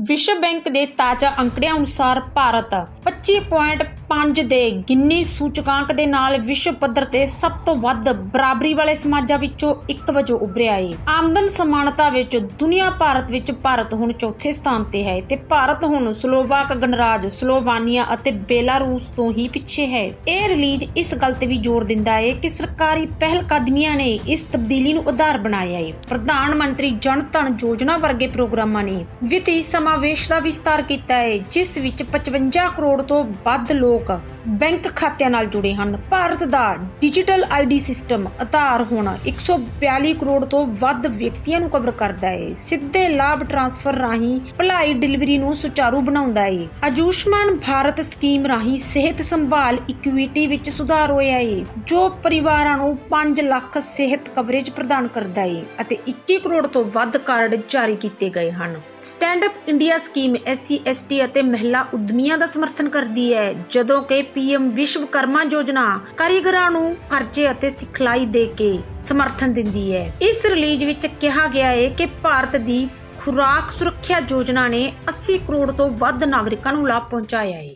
ਵਿਸ਼ਵ ਬੈਂਕ ਦੇ ਤਾਜ਼ਾ ਅੰਕੜਿਆਂ ਅਨੁਸਾਰ ਭਾਰਤ 25.5 ਦੇ ਗਿੰਨੀ ਸੂਚਕਾਂਕ ਦੇ ਨਾਲ ਵਿਸ਼ਵ ਪੱਧਰ ਤੇ ਸਭ ਤੋਂ ਵੱਧ ਬਰਾਬਰੀ ਵਾਲੇ ਸਮਾਜਾਂ ਵਿੱਚੋਂ ਇੱਕ ਵਜੋਂ ਉੱਭਰਿਆ ਹੈ ਆਮਦਨ ਸਮਾਨਤਾ ਵਿੱਚ ਦੁਨੀਆ ਭਾਰਤ ਵਿੱਚ ਭਾਰਤ ਹੁਣ ਚੌਥੇ ਸਥਾਨ ਤੇ ਹੈ ਤੇ ਭਾਰਤ ਹੁਣ ਸਲੋਵਾਕ ਗਣਰਾਜ ਸਲੋਵਾਨੀਆ ਅਤੇ ਬੇਲਾਰੂਸ ਤੋਂ ਹੀ ਪਿੱਛੇ ਹੈ। ਇਹ ਰਿਲੀਜ਼ ਇਸ ਗੱਲ ਤੇ ਵੀ ਜ਼ੋਰ ਦਿੰਦਾ ਹੈ ਕਿ ਸਰਕਾਰੀ ਪਹਿਲ ਕਦਮੀਆਂ ਨੇ ਇਸ ਤਬਦੀਲੀ ਨੂੰ ਆਧਾਰ ਬਣਾਇਆ ਹੈ ਪ੍ਰਧਾਨ ਮੰਤਰੀ ਜਨ ਧਨ ਯੋਜਨਾ ਵਰਗੇ ਪ੍ਰੋਗਰਾਮਾਂ ਨੇ ਵਿੱਤੀ ਸਮਾਵੇਸ਼ ਦਾ ਵਿਸਤਾਰ ਕੀਤਾ ਹੈ ਜਿਸ ਵਿੱਚ 55 ਕਰੋੜ ਤੋਂ ਵੱਧ ਲੋਕ ਬੈਂਕ ਖਾਤਿਆਂ ਨਾਲ ਜੁੜੇ ਹਨ। ਭਾਰਤ ਦਾ ਡਿਜੀਟਲ ਆਈਡੀ ਸਿਸਟਮ ਆਧਾਰ ਹੁਣ 142 ਕਰੋੜ ਤੋਂ ਵੱਧ ਵਿਅਕਤੀਆਂ ਨੂੰ ਕਵਰ ਕਰਦਾ ਹੈ। ਸਿੱਧੇ ਲਾਭ ਟ੍ਰਾਂਸਫਰ ਰਾਹੀਂ ਭਲਾਈ ਡਿਲੀਵਰੀ ਨੂੰ ਸੁਚਾਰੂ ਬਣਾਉਂਦਾ ਹੈ। ਆਯੁਸ਼ਮਾਨ ਭਾਰਤ ਸਕੀਮ ਰਾਹੀਂ ਸਿਹਤ ਸੰਭਾਲ ਇਕੁਇਟੀ ਵਿੱਚ ਸੁਧਾਰ ਹੋਇਆ ਹੈ, ਜੋ ਪਰਿਵਾਰਾਂ ਨੂੰ 5 ਲੱਖ ਸਿਹਤ ਕਵਰੇਜ ਪ੍ਰਦਾਨ ਕਰਦਾ ਹੈ ਅਤੇ 21 ਕਰੋੜ ਤੋਂ ਵੱਧ ਕਾਰਡ ਜਾਰੀ ਕੀਤੇ ਗਏ ਹਨ। Stand up India scheme SC ST ਅਤੇ ਮਹਿਲਾ ਉਦਮੀਆਂ ਦਾ ਸਮਰਥਨ ਕਰਦੀ ਹੈ। ਜਦੋਂ ਕਿ ਪੀਐਮ ਵਿਸ਼ਵਕਰਮਾ ਯੋਜਨਾ ਕਾਰੀਗਰਾਂ ਨੂੰ ਖਰਚੇ ਅਤੇ ਸਿਖਲਾਈ ਦੇ ਕੇ ਸਮਰਥਨ ਦਿੰਦੀ ਹੈ। ਇਸ ਰਿਲੀਜ਼ ਵਿੱਚ ਕਿਹਾ ਗਿਆ ਹੈ ਕਿ ਭਾਰਤ ਦੀ ਖੁਰਾਕ ਸੁਰੱਖਿਆ ਯੋਜਨਾ ਨੇ 80 ਕਰੋੜ ਤੋਂ ਵੱਧ ਨਾਗਰਿਕਾਂ ਨੂੰ ਲਾਭ ਪਹੁੰਚਾਇਆ ਹੈ।